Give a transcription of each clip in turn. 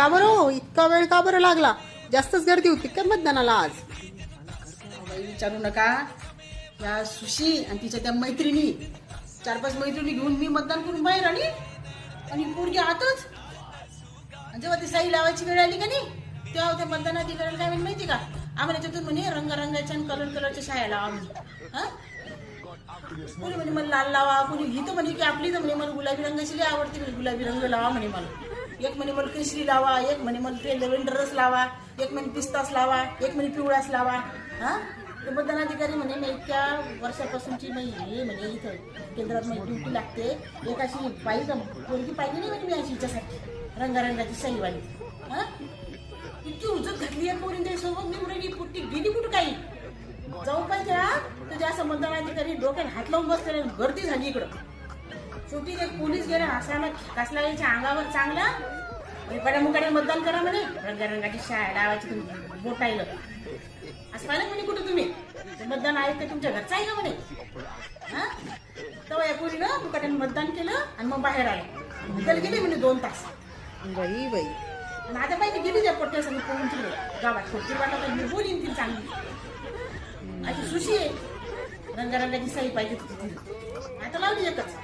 का बरं हो? इतका वेळ का बरं लागला? जास्तच गर्दी होती का मतदानाला आज? बाई विचारू नका. या सुशी आणि तिच्या त्या मैत्रिणी चार पाच मैत्रिणी घेऊन मी मतदान करून बाहेर आली. आणि पोरगी आतच. आणि जेव्हा ती साई लावायची वेळ आली का नाही तेव्हा त्या मतदान अधिकाऱ्याला काय म्हणे माहिती का? आम्हाला त्याच्यातून म्हणे रंगारंगाच्या आणि कलर कलरच्या शाळा लावा म्हणजे हा? कोणी म्हणे मला लाल लावा. कोणी ही तर म्हणे की आपली तर म्हणे मला गुलाबी रंगाची लई आवडते म्हणे गुलाबी रंग लावा म्हणे मला. एक म्हणे मला केशरी लावा एक म्हणे मला ते लेव्हेंडरच लावा एक म्हणे पिस्ताच लावा एक म्हणे पिवळाच लावा. हा? ते मतदानाधिकारी म्हणे मी इतक्या वर्षापासूनची मी हे म्हणे इथं. केंद्रात माझी ड्युटी लागते. एक अशी बाई पोरगी पाहिजे नाही म्हणे मी अशी हिच्यासाठी रंगारंगाची सहीवाली हा? इतकी उजत घातली या पोरींच्या सोबत मी मुलगी पुट्टी गेली कुठं काही? जाऊ पाहिजे हा तुझ्या असं मतदानाधिकारी डोक्यात हात लावून बसले गर्दी झाली इकडं. शेवटी ते पोलीस गेले असायला कसला याच्या अंगावर चांगला बड्या मुकाड्या मतदान करा म्हणे. रंगारंगाची शाळा लावायची तुम्ही बोटायला असं पाहिलं म्हणे कुठं तुम्ही? मतदान आहे ते तुमच्या घरचं आहे का म्हणे? हा? तेव्हा या पोरीनं मुकाट्याने मतदान केलं आणि मग बाहेर आलं. त्याला गेले म्हणे दोन तास. बाई बाई. आणि आता पाहिजे गेली त्या पोट्या सगळी पळून तिकडे. गावात खोटी वाटत मी बोलीन ती चांगली. अशी सुशी आहे. रंगारंगाची साई पाहिजे तिला. आता लावली एकच.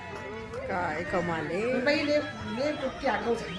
အေးကောင်မလေးမပေးလေးလေးပြပြလို့ဆိုင်